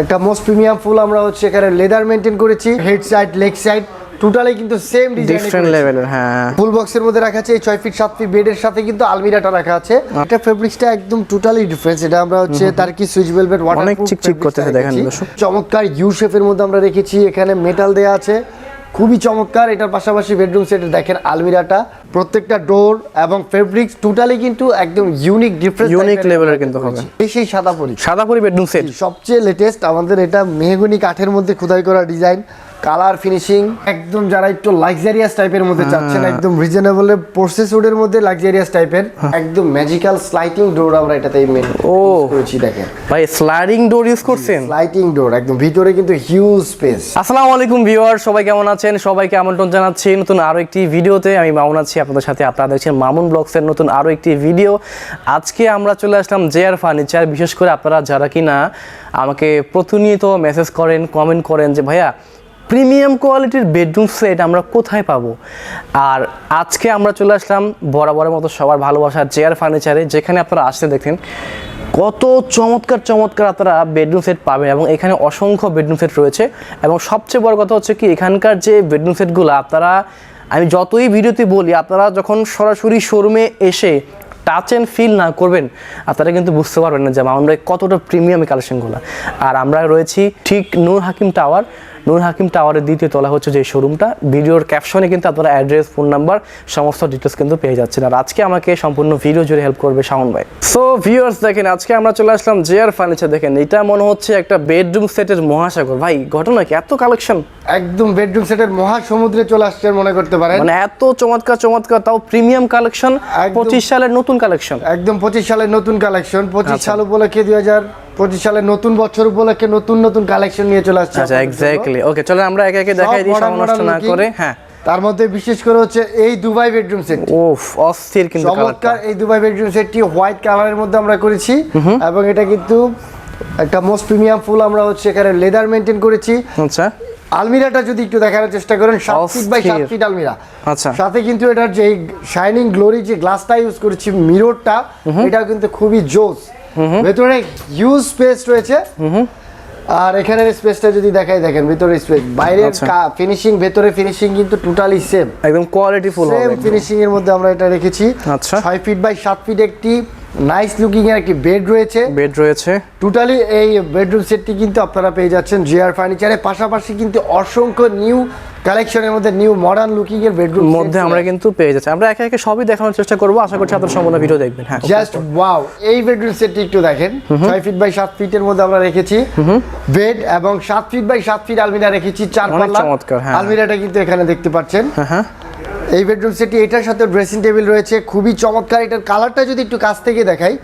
একটা most premium ফুল আমরা হচ্ছে এখানে লেদার মেনটেন করেছি head side leg side totally কিন্তু সেম ডিফারেন্ট ডিজাইন লেভেলের হ্যাঁ ফুল বক্সের মধ্যে রাখা আছে এই ছয় ফিট সাত ফিট বেডের সাথে কিন্তু আলমিরাটা রাখা আছে। এটা ফেব্রিক্সটা একদম টোটালি ডিফারেন্স এটা আমরা হচ্ছে তার কি সুইচ ভেলভেট ওয়াটার অনেক চিকচিক করতেছে দেখেন দর্শক। চমৎকার ইউ শেপের মধ্যে আমরা রেখেছি এখানে মেটাল দেয়া আছে। খুবই চমৎকার এটার পাশাপাশি বেডরুম সেটে দেখেন আলমিরাটা প্রত্যেকটা ডোর এবং ফেব্রিক্স টোটালি কিন্তু একদম ইউনিক ডিফারেন্ট ইউনিক লেভেলের কিন্তু হবে। এই সেই সাদা পরি সাদা পরি বেডরুম সেট সবচেয়ে লেটেস্ট আমাদের এটা মেহগনি কাঠের মধ্যে খোদাই করা ডিজাইন কালার ফিনিশিং। একদম যারা একটু লাক্সারিয়াস টাইপের মধ্যে হ্যাঁ। চাচ্ছেন একদম রিজনেবল প্রসেস উডের মধ্যে লাক্সারিয়াস টাইপের একদম ম্যাজিক্যাল স্লাইটিং ডোর আমরা এটাতে মেন ও। করেছি দেখেন। ভাই স্লাইডিং ডোর ইউজ করছেন? স্লাইটিং ডোর একদম। ভিতরে কিন্তু হিউজ স্পেস আসসালামু আলাইকুম ভিউয়ার সবাই কেমন আছেন? সবাইকে আমন্ত্রণ জানাচ্ছি নতুন আরও একটি ভিডিওতে। আমি মামুন আছি আপনাদের সাথে আপনারা দেখছেন মামুন ব্লগসের নতুন আরও একটি ভিডিও। আজকে আমরা চলে আসলাম জেআর ফার্নিচার বিশেষ করে আপনারা যারা কিনা আমাকে প্রতিনিয়ত মেসেজ করেন কমেন্ট করেন যে ভাইয়া প্রিমিয়াম কোয়ালিটির বেডরুম সেট আমরা কোথায় পাবো? আর আজকে আমরা চলে আসলাম বরাবরের মতো সবার ভালোবাসার চেয়ার ফার্নিচারে, যেখানে আপনারা আসতে দেখেন কত চমৎকার চমৎকার আপনারা বেডরুম সেট পাবেন এবং এখানে অসংখ্য বেডরুম সেট রয়েছে। এবং সবচেয়ে বড় কথা হচ্ছে কি, এখানকার যে বেডরুম সেটগুলো, আপনারা, আমি যতই ভিডিওতে বলি, আপনারা যখন সরাসরি শোরুমে এসে টাচ অ্যান্ড ফিল না করবেন, আপনারা কিন্তু বুঝতে পারবেন না যে আমরা কতটা প্রিমিয়াম কালেকশনগুলো আর আমরা রয়েছি ঠিক নূর হাকিম টাওয়ার নূর হাকিম টাওয়ারের দ্বিতীয় তলা হচ্ছে যে শোরুমটা। ভিডিওর ক্যাপশনে কিন্তু আপনারা অ্যাড্রেস ফোন নাম্বার সমস্ত ডিটেলস কিন্তু পেয়ে যাচ্ছেন। আর আজকে আমাকে সম্পূর্ণ ভিডিও জুড়ে হেল্প করবে শাওন ভাই। সো ভিউয়ার্স দেখেন আজকে আমরা চলে আসলাম জেআর ফার্নিচার দেখেন এটা মনে হচ্ছে একটা বেডরুম সেটের মহাসাগর। ভাই ঘটনা কি? এত কালেকশন একদম বেডরুম সেটের মহাসমুদ্রে চলে আসছে মনে করতে পারেন। মানে এত চমৎকার চমৎকার তাও প্রিমিয়াম কালেকশন। পঁচিশ সালের নতুন কালেকশন একদম পঁচিশ সালের নতুন কালেকশন পঁচিশ আচ্ছা। সাল উপলক্ষে দুই হাজার পঁচিশ সালের নতুন বছর উপলক্ষে নতুন নতুন কালেকশন নিয়ে চলে আসছে আচ্ছা এক্স্যাক্টলি ওকে চলো আমরা একে একে দেখাই দিই modern সময় নষ্ট modern না করে। হ্যাঁ। তার মধ্যে বিশেষ করে হচ্ছে এই দুবাই বেডরুম সেট ওফ অস্থির কিন্তু চমৎকার এই দুবাই বেডরুম সেটটি হোয়াইট কালারের মধ্যে আমরা করেছি। এবং এটা কিন্তু একটা মোস্ট প্রিমিয়াম ফুল আমরা হচ্ছে এখানে লেদার মেনটেন করেছি। আচ্ছা। আলমিরাটা যদি একটু দেখার চেষ্টা করেন সাত ফিট বাই সাত। ফিট আলমিরা। আচ্ছা। সাথে কিন্তু এটার যে শাইনিং গ্লোরি যে গ্লাসটা ইউজ করেছি মিররটা এটাও কিন্তু খুবই জোস। ভেতরে হিউজ স্পেস রয়েছে। আর এখানের স্পেসটা যদি দেখাই দেখেন ভেতরে স্পেস বাইরে। ফিনিশিং ভেতরে ফিনিশিং কিন্তু টোটালি সেম একদম কোয়ালিটি ফুল সেম ফিনিশিং এর মধ্যে আমরা এটা রেখেছি। আচ্ছা। ছয় ফিট বাই সাত ফিট একটি নাইস লুকিং এর একটি বেড রয়েছে। বেড রয়েছে। টোটালি এই বেডরুম সেটটি কিন্তু আপনারা পেয়ে যাচ্ছেন জিআর ফার্নিচারের পাশাপাশি কিন্তু অসংখ্য নিউ কালেকশনের মধ্যে নিউ মডার্ন লুকিং এর বেডরুম মধ্যে আমরা কিন্তু পেয়ে যাচ্ছি। আমরা একে একে সবই দেখানোর চেষ্টা করব। আশা করছি আপনার সম্পূর্ণ ভিডিও দেখবেন। হ্যাঁ জাস্ট ওয়াও এই বেডরুম সেটটি একটু দেখেন। ছয় ফিট বাই সাত ফিটের মধ্যে আমরা রেখেছি। বেড এবং সাত ফিট বাই সাত ফিট আলমিরা রেখেছি চার পাল্লা চমৎকার, হ্যাঁ। আলমিরাটা কিন্তু এখানে দেখতে পাচ্ছেন। হ্যাঁ হ্যাঁ। এই বেডরুম সেটটি এটার সাথে ড্রেসিং টেবিল রয়েছে খুবই চমৎকার এটার কালারটা যদি একটু কাছ থেকে দেখাই।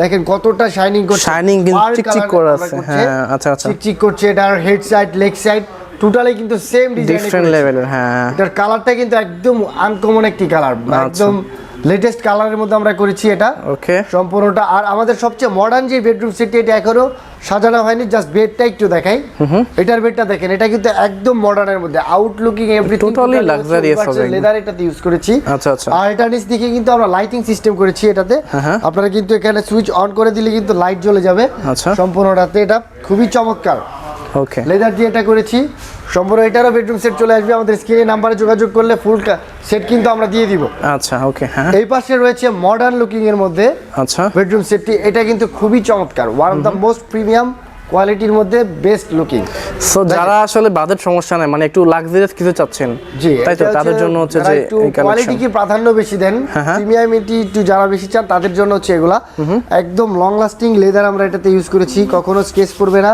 দেখেন কতটা শাইনিং করছে শাইনিং কিন্তু চিকচিক করে আছে। করছে। হ্যাঁ, আচ্ছা, আচ্ছা। চিকচিক করছে এটার head side leg side totally কিন্তু সেম ডিজাইন ডিফারেন্ট লেভেলের হ্যাঁ এটার কালারটা কিন্তু একদম আনকমন একটি কালার একদম লেটেস্ট কালারের মধ্যে আমরা করেছি এটা। ওকে সম্পূর্ণটা। আর আমাদের সবচেয়ে মডার্ন যে বেডরুম সেটটি এটা এখনও সাজানো হয়নি জাস্ট বেডটা একটু দেখাই। এটার বেডটা দেখেন এটা কিন্তু একদম মডার্নের মধ্যে। আউটলুকিং এভরিথিং Totally luxurious হবে। লেদার এটাতে ইউজ করেছি। আচ্ছা, আচ্ছা। আর এটার নিচ দিকে কিন্তু আমরা লাইটিং সিস্টেম করেছি এটাতে। আপনারা কিন্তু এখানে সুইচ অন করে দিলে কিন্তু লাইট জ্বলে যাবে। আচ্ছা। সম্পূর্ণটাতে এটা খুবই চমৎকার। ওকে লেদার দিয়ে এটা করেছি। সম্পূর্ণ এটারও বেডরুম সেট চলে আসবে। আমাদের স্ক্রিনে নাম্বারে যোগাযোগ করলে ফুল সেট কিন্তু আমরা দিয়ে দিব। আচ্ছা ওকে হ্যাঁ। এই পাশে রয়েছে মডার্ন লুকিং এর মধ্যে আচ্ছা। বেডরুম সেটটি এটা কিন্তু খুবই চমৎকার। One of the most premium কোয়ালিটির মধ্যে বেস্ট লুকিং সো যারা আসলে বাজেট সমস্যা নাই মানে একটু লাক্সারিয়াস কিছু চাচ্ছেন জি তাই তো? তাদের জন্য হচ্ছে যে এই কালেকশন প্রাধান্য বেশি দেন হ্যাঁ, হ্যাঁ। প্রিমিয়ামিটি একটু যারা বেশি চান তাদের জন্য হচ্ছে এগুলা। একদম লং লাস্টিং লেদার আমরা এটাতে ইউজ করেছি। কখনো স্কেচ পড়বে না।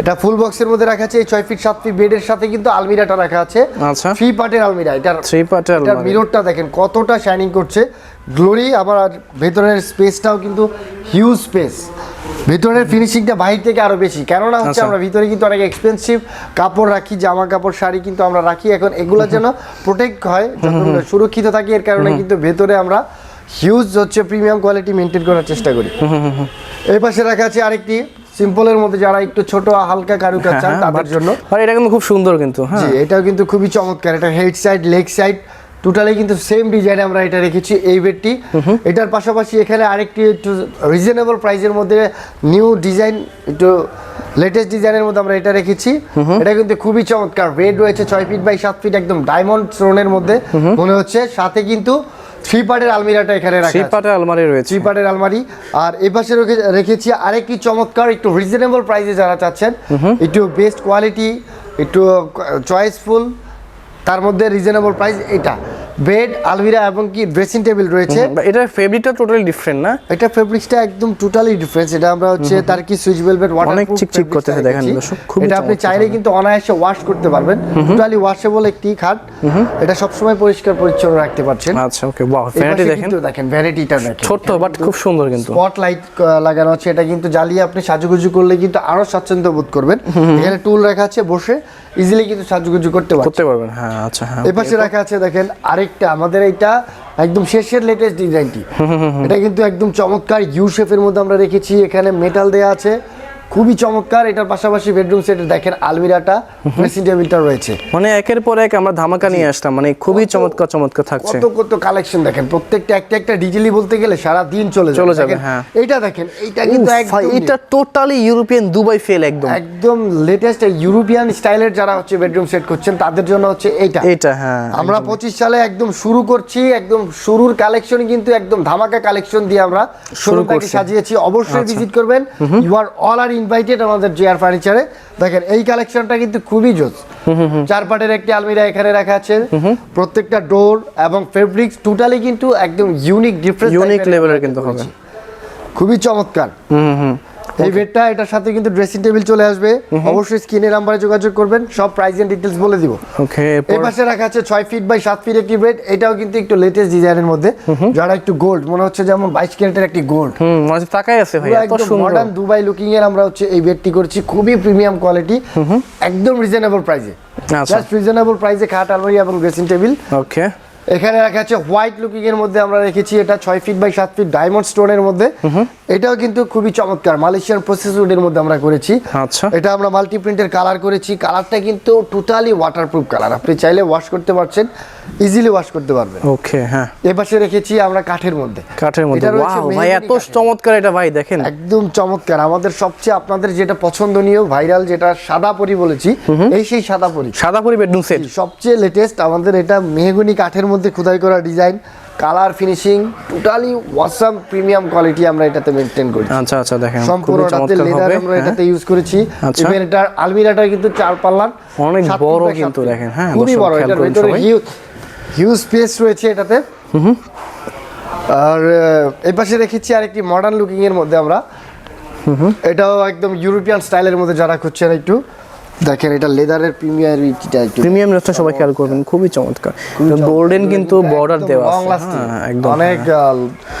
এটা ফুল বক্সের মধ্যে রাখা আছে এই ছয় ফিট সাত ফিট বেডের সাথে কিন্তু আলমিরাটা রাখা আছে। আচ্ছা। থ্রি পার্টের আলমিরা এটার থ্রি পার্টের এটার মিররটা দেখেন কতটা শাইনিং করছে। গ্লোরি আবার ভেতরের স্পেসটাও কিন্তু হিউজ স্পেস ভেতরের ফিনিশিংটা বাহির থেকে আরও বেশি। কেননা হচ্ছে আচ্ছা। আমরা ভিতরে কিন্তু অনেক এক্সপেন্সিভ কাপড় রাখি জামা কাপড় শাড়ি কিন্তু আমরা রাখি এখন। এগুলো যেন প্রোটেক্ট হয় সুরক্ষিত থাকি এর কারণে কিন্তু ভেতরে আমরা হিউজ হচ্ছে প্রিমিয়াম কোয়ালিটি মেনটেন করার চেষ্টা করি। এই পাশে রাখা আছে আরেকটি সিম্পলের মধ্যে যারা একটু ছোট হালকা কারুকাজ চান তাদের জন্য। আর এটা কিন্তু খুব সুন্দর কিন্তু হ্যাঁ। জি এটাও কিন্তু খুবই চমৎকার। এটা head side leg side totally কিন্তু সেম ডিজাইনে আমরা এটা রেখেছি এই বেডটি এটার পাশাপাশি এখানে আরেকটি একটু রিজনেবল প্রাইসের মধ্যে নিউ ডিজাইন একটু লেটেস্ট ডিজাইনের মধ্যে আমরা এটা রেখেছি। এটা কিন্তু খুবই চমৎকার। বেড রয়েছে ছয় ফিট বাই সাত ফিট একদম ডায়মন্ড স্টোনের মধ্যে মনে হচ্ছে। সাথে কিন্তু থ্রি পার্টের আলমিরাটা এখানে রাখা থ্রি পার্টের আলমারি রয়েছে। থ্রি পার্টের আলমারি। আর এই পাশে রেখেছি আরেকটি চমৎকার একটু রিজনেবল প্রাইসে যারা চাচ্ছেন একটু বেস্ট কোয়ালিটি একটু চয়েসফুল তার মধ্যে রিজনেবল প্রাইস এটা। বেড আলমিরা এবং কি ড্রেসিং টেবিল রয়েছে। এটার ফেব্রিকটা টোটালি ডিফারেন্ট না? এটা ফেব্রিক্সটা একদম টোটালি ডিফারেন্স এটা আমরা হচ্ছে তার কি সুইচ ভেলভেট ওয়াটার অনেক চিকচিক করতেছে দেখেন দর্শক, খুবই এটা আপনি চাইলে কিন্তু অনায়াসে ওয়াশ করতে পারবেন। টোটালি ওয়াশেবল একটি খাট। এটা সবসময় পরিষ্কার পরিচ্ছন্ন রাখতে পারছেন। আচ্ছা ওকে ফ্যানটি পাশে দেখেন। দেখেন ভ্যারাইটিটা দেখেন। ছোট্ট বাট খুব সুন্দর কিন্তু। স্পট লাইট লাগানো আছে এটা কিন্তু জ্বালিয়ে আপনি সাজুগুজু করলে কিন্তু আরও স্বাচ্ছন্দ্য বোধ করবেন। এখানে টুল রাখা আছে বসে। ইজিলি কিন্তু সাজুগুজু করতে পারবেন করতে পারবেন হ্যাঁ আচ্ছা হ্যাঁ। এই পাশে রাখা আছে দেখেন আরেকটা। আমাদের এইটা একদম শেষের লেটেস্ট ডিজাইনটি এটা কিন্তু একদম চমৎকার ইউ শেপের মধ্যে আমরা রেখেছি। এখানে মেটাল দেয়া আছে। খুবই চমৎকার এটার পাশাপাশি বেডরুম সেটে দেখেন আলমিরাটা ড্রেসিং টেবিলটা রয়েছে। মানে একের পর এক আমরা ধামাকা নিয়ে আসলাম মানে খুবই চমৎকার চমৎকার থাকছে। কত কত কালেকশন দেখেন প্রত্যেকটা একটা একটা ডিজিলি বলতে গেলে সারা দিন চলে চলে যাবে, হ্যাঁ। এইটা দেখেন এইটা কিন্তু এটা টোটালি ইউরোপিয়ান দুবাই ফেল একদম। একদম লেটেস্ট ইউরোপিয়ান স্টাইলের যারা হচ্ছে বেডরুম সেট করছেন তাদের জন্য হচ্ছে এটা এটা হ্যাঁ আমরা পঁচিশ সালে একদম শুরু করছি একদম শুরুর কালেকশন কিন্তু একদম ধামাকা কালেকশন দিয়ে আমরা শুরু। সাজিয়েছি। অবশ্যই আচ্ছা। ভিজিট করবেন। You are all are invited আমাদের জিআর ফার্নিচারে। দেখেন এই কালেকশনটা কিন্তু খুবই জোস। চার পাটের একটি আলমিরা এখানে রাখা আছে। প্রত্যেকটা ডোর এবং ফেব্রিক্স টোটালি কিন্তু একদম ইউনিক ডিফারেন্ট ইউনিক লেভেলের কিন্তু হবে। খুবই চমৎকার। হুম হুম। এই বেডটা এটার সাথে কিন্তু ড্রেসিং টেবিল চলে আসবে। অবশ্যই স্ক্রিনের নাম্বারে যোগাযোগ করবেন সব প্রাইস এন্ড ডিটেলস বলে দিব। ওকে এই পাশে রাখা আছে ছয় ফিট বাই সাত ফিট একটি বেড এটাও কিন্তু একটু লেটেস্ট ডিজাইনের মধ্যে। যারা একটু গোল্ড মনে হচ্ছে যেমন বাইশ ক্যারেটের একটি গোল্ড হুম মনে তাকাই আছে ভাই এত সুন্দর। মডার্ন দুবাই লুকিং এর আমরা হচ্ছে এই বেডটি করছি খুবই প্রিমিয়াম কোয়ালিটি একদম রিজনেবল প্রাইসে আচ্ছা। জাস্ট রিজনেবল প্রাইসে খাট আলমারি এবং ড্রেসিং টেবিল ওকে এখানে রাখা আছে হোয়াইট লুকিং এর মধ্যে আমরা রেখেছি এটা ছয় ফিট বাই সাত ফিট ডায়মন্ড স্টোনের মধ্যে। এটাও কিন্তু খুবই চমৎকার মালয়েশিয়ান প্রসেস উডের মধ্যে আমরা করেছি। আচ্ছা। এটা আমরা মাল্টি প্রিন্টের কালার করেছি কালারটা কিন্তু টোটালি ওয়াটারপ্রুফ কালার আপনি চাইলে ওয়াশ করতে পারছেন ইজিলি ওয়াশ করতে পারবেন। ওকে হ্যাঁ। এ পাশে রেখেছি আমরা কাঠের মধ্যে। কাঠের মধ্যে। ওয়াও ভাই এত চমৎকার এটা ভাই দেখেন। একদম চমৎকার। আমাদের সবচেয়ে আপনাদের যেটা পছন্দনীয় ভাইরাল যেটা সাদা পরি বলেছি এই সেই সাদা পরি। সাদা পরি বেডরুম সেট সবচেয়ে লেটেস্ট আমাদের এটা মেহগুনি কাঠের মধ্যে খোদাই করা design colour finishing totally awesome premium quality আমরা এটাতে মেনটেন করি আচ্ছা আচ্ছা দেখেন সম্পূর্ণটাতে লেদার আমরা হ্যাঁ। এটাতে ইউজ করেছি। আচ্ছা। ইভেন এটার আলমিরাটা কিন্তু চার পাল্লার অনেক বড় কিন্তু দেখেন, হ্যাঁ, খুবই বড় এটার ভিতরে হিউজ হিউজ স্পেস রয়েছে এটাতে। আর এই পাশে রেখেছি আরেকটি মডার্ন লুকিং এর মধ্যে আমরা। এটাও একদম ইউরোপিয়ান স্টাইলের মধ্যে যারা খুঁজছেন একটু। দেখেন এটা লেদারের প্রিমিয়ারিটিটা একটু প্রিমিয়াম রেস্টুরেন্ট সবাই খেয়াল করবেন খুবই চমৎকার। গোল্ডেন কিন্তু বর্ডার দেওয়া আছে। হ্যাঁ, একদম অনেক আহ,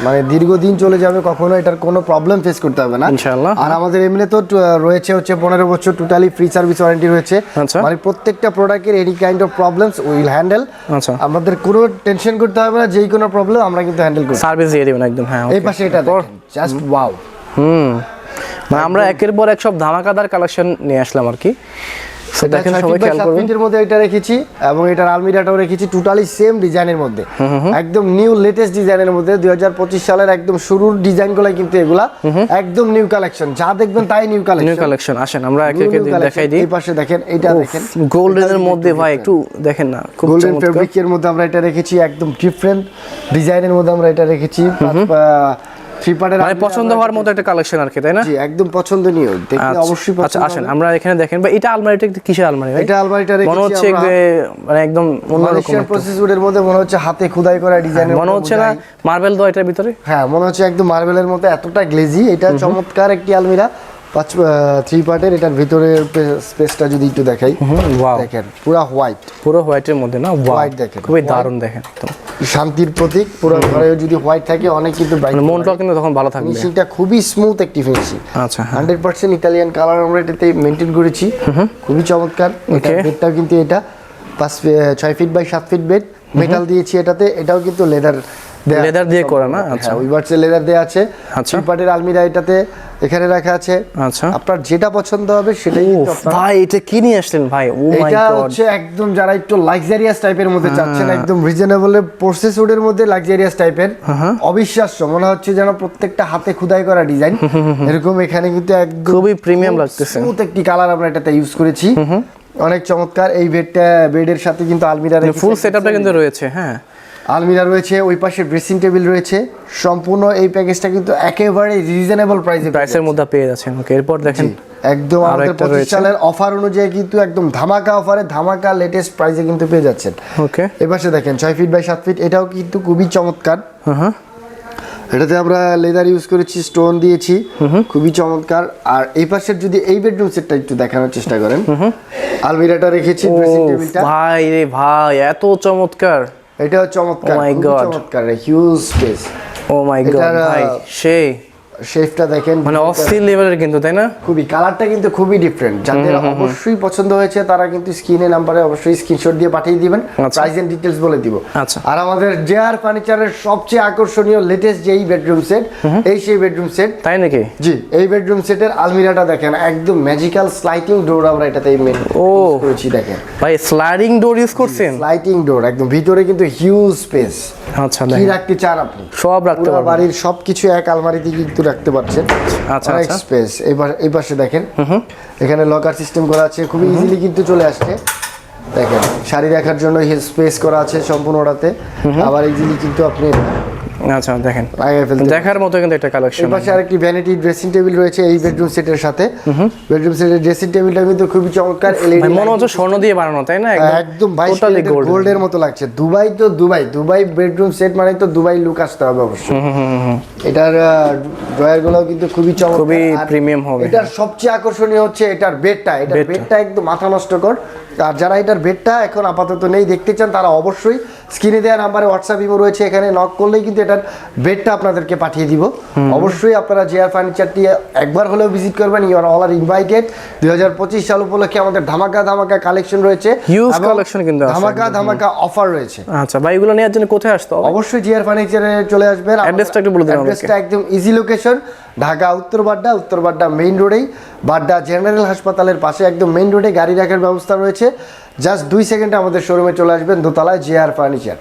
মানে দীর্ঘদিন চলে যাবে কখনো এটার কোনো প্রবলেম ফেস করতে হবে না। ইনশাআল্লাহ। আর আমাদের এমনি তো রয়েছে হচ্ছে পনেরো বছর টোটালি ফ্রি সার্ভিস ওয়ারেন্টি রয়েছে। আচ্ছা। মানে প্রত্যেকটা প্রোডাক্টের any kind of problems will handle আচ্ছা। আমাদের কোনো টেনশন করতে হবে না যেই কোনো প্রবলেম আমরা কিন্তু হ্যান্ডেল করি সার্ভিস দিয়ে দিবেন একদম হ্যাঁ এই পাশে এটা জাস্ট ওয়াও হুম। মানে আমরা একের পর এক সব ধামাকাদার কালেকশন নিয়ে আসলাম আর কি। দেখেন সবাই খেয়াল করবেন এর মধ্যে এটা রেখেছি এবং এটার আলমিরাটাও রেখেছি টোটালি সেম ডিজাইনের মধ্যে। একদম নিউ লেটেস্ট ডিজাইনের মধ্যে দুই সালের একদম শুরুর ডিজাইনগুলো কিন্তু এগুলা। একদম নিউ কালেকশন যা দেখবেন তাই নিউ নিউ কালেকশন আসেন আমরা একে একে দেখাই দিই। এই পাশে দেখেন এটা দেখেন। গোল্ডেনের মধ্যে ভাই একটু দেখেন না খুব গোল্ডেন ফেব্রিকের মধ্যে আমরা এটা রেখেছি একদম ডিফারেন্ট ডিজাইনের মধ্যে আমরা এটা রেখেছি। থ্রি পার্টের মানে পছন্দ হওয়ার মতো একটা কালেকশন আর কি তাই না? জি একদম পছন্দনীয় দেখতে অবশ্যই পছন্দ আচ্ছা আসেন আমরা এখানে দেখেন বা এটা আলমারিটা কিসের আলমারি এটা আলমারিটা মনে হচ্ছে মানে একদম অন্যরকম প্রসেস উডের মধ্যে মনে হচ্ছে হাতে খোদাই করা ডিজাইনের মনে হচ্ছে না মার্বেল দো এটার ভিতরে? হ্যাঁ মনে হচ্ছে একদম মার্বেলের মতো এতটা গ্লেজি এটা চমৎকার একটি আলমিরা। পাঁচ থ্রি পার্টের এটার ভিতরের স্পেসটা যদি একটু দেখাই দেখেন পুরা হোয়াইট পুরো হোয়াইটের মধ্যে না? White দেখেন, খুবই। দারুণ দেখেন একদম। শান্তির প্রতীক পুরো ঘরে যদি হোয়াইট থাকে অনেক কিন্তু মানে মনটাও কিন্তু তখন ভালো থাকবে। ফিনিশিংটা খুবই স্মুথ একটি ফিনিশিং আচ্ছা হান্ড্রেড পার্সেন্ট ইতালিয়ান কালার আমরা এটাতে মেনটেন করেছি। খুবই চমৎকার। এটা বেডটাও কিন্তু এটা। পাঁচ ছয় ফিট বাই সাত ফিট বেড মেটাল দিয়েছি এটাতে। এটাও কিন্তু লেদার লেদার দিয়ে করা না? আচ্ছা। হ্যাঁ উইভার্সের লেদার দেওয়া আছে। আচ্ছা। থ্রি পার্টের আলমিরা এটাতে এখানে রাখা আছে। আচ্ছা। আপনার যেটা পছন্দ হবে সেটাই ভাই এটা কি নিয়ে আসলেন ভাই? ও মাই এটা হচ্ছে একদম যারা একটু লাক্সারিয়াস টাইপের মধ্যে হ্যাঁ। চাচ্ছেন একদম রিজনেবল প্রসেস উডের মধ্যে লাক্সারিয়াস টাইপের অবিশ্বাস্য। মনে হচ্ছে যেন প্রত্যেকটা হাতে খুদাই করা ডিজাইন এরকম এখানে কিন্তু একদম খুবই প্রিমিয়াম লাগতেছে। স্মুথ একটি কালার আমরা এটাতে ইউজ করেছি। অনেক চমৎকার। এই বেডটা বেডের সাথে কিন্তু আলমিরা ফুল সেটআপটা কিন্তু রয়েছে হ্যাঁ। আলমিরা রয়েছে ওই পাশে ড্রেসিং টেবিল রয়েছে। সম্পূর্ণ এই প্যাকেজটা কিন্তু একেবারে রিজনেবল প্রাইসে প্রাইসের মধ্যে পেয়ে যাচ্ছেন। ওকে এরপর দেখেন একদম আমাদের পঁচিশ সালের অফার অনুযায়ী কিন্তু একদম ধামাকা অফারে ধামাকা লেটেস্ট প্রাইসে কিন্তু পেয়ে যাচ্ছেন। ওকে এপাশে দেখেন ছয় ফিট বাই সাত ফিট এটাও কিন্তু খুবই চমৎকার। হ্যাঁ এটাতে আমরা লেদার ইউজ করেছি স্টোন দিয়েছি। খুবই চমৎকার। আর এই পাশের যদি এই বেডরুম সেটটা একটু দেখানোর চেষ্টা করেন। আলমিরাটা রেখেছি ড্রেসিং টেবিলটা ভাই রে ভাই এত চমৎকার। এটাও চমৎকার Oh. চমৎকার huge space oh my god ভাই সেই শেফটা দেখেন মানে অস্থির লেভেলের কিন্তু তাই না? খুবই কালারটা কিন্তু খুবই ডিফারেন্ট যাদের অবশ্যই পছন্দ হয়েছে তারা কিন্তু স্ক্রিনে নাম্বারে অবশ্যই স্ক্রিনশট দিয়ে পাঠিয়ে দিবেন। প্রাইস এন্ড ডিটেলস বলে দিব। আচ্ছা। আর আমাদের জেআর ফার্নিচারের সবচেয়ে আকর্ষণীয় লেটেস্ট যেই বেডরুম সেট এই সেই বেডরুম সেট তাই নাকি? জি এই বেডরুম সেটের আলমিরাটা দেখেন একদম ম্যাজিক্যাল স্লাইডিং ডোর আমরা এটাতে মেন ও। করেছি দেখেন। ভাই স্লাইডিং ডোর ইউজ করছেন? স্লাইডিং ডোর একদম। ভিতরে কিন্তু হিউজ স্পেস আচ্ছা কি রাখতে চান আপনি? সব রাখতে পুরো পারবেন বাড়ির সবকিছু এক আলমারিতে কিন্তু রাখতে পারছেন। আচ্ছা, অনেক আচ্ছা। স্পেস এবার এই পাশে দেখেন। এখানে লকার সিস্টেম করা আছে খুবই ইজিলি কিন্তু চলে আসছে। দেখেন শাড়ি রাখার জন্য স্পেস করা আছে সম্পূর্ণটাতে। আবার ইজিলি কিন্তু আপনি আচ্ছা দেখেন। দেখার মতো কিন্তু একটা কালেকশন পাশে আরেকটি ভ্যানিটি ড্রেসিং টেবিল রয়েছে এই বেডরুম সেটের সাথে। বেডরুম সেটের ড্রেসিং টেবিলটা কিন্তু খুবই চমৎকার এলইডি মনে হচ্ছে স্বর্ণ দিয়ে বানানো তাই না? একদম টোটালি গোল্ডের মতো লাগছে। দুবাই তো দুবাই দুবাই বেডরুম সেট মানে তো দুবাই লুক আসতে হবে অবশ্যই এটার ড্রয়ারগুলো কিন্তু খুবই চমৎকার। খুবই premium হবে। এটার সবচেয়ে আকর্ষণীয় হচ্ছে এটার বেডটা এটার। বেডটা একদম মাথা নষ্ট কর। আর যারা এটার বেডটা এখন আপাতত নেই দেখতে চান তারা অবশ্যই স্ক্রিনে দেওয়া নাম্বারে হোয়াটসঅ্যাপ ইমো রয়েছে এখানে নক করলেই কিন্তু এটার বেডটা আপনাদেরকে পাঠিয়ে দিব। অবশ্যই আপনারা জেআর ফার্নিচারটি একবার হলেও ভিজিট করবেন you are all are invited দু হাজার পঁচিশ সাল উপলক্ষে আমাদের ধামাকা ধামাকা কালেকশন রয়েছে এবং collection কিন্তু ধামাকা ধামাকা অফার রয়েছে। আচ্ছা ভাই এগুলো নেওয়ার জন্য কোথায় আসতে হবে? অবশ্যই জিআর ফার্নিচারে চলে আসবেন Address-টা একটু বলে দিন অ্যাড্রেসটা একদম ইজি লোকেশন ঢাকা উত্তর বাড্ডা উত্তর বাড্ডা মেইন রোডেই বাড্ডা জেনারেল হাসপাতালের পাশে একদম মেইন রোডে গাড়ি রাখার ব্যবস্থা রয়েছে। জাস্ট দুই সেকেন্ডে আমাদের শোরুমে চলে আসবেন দোতলায় জে আর ফার্নিচার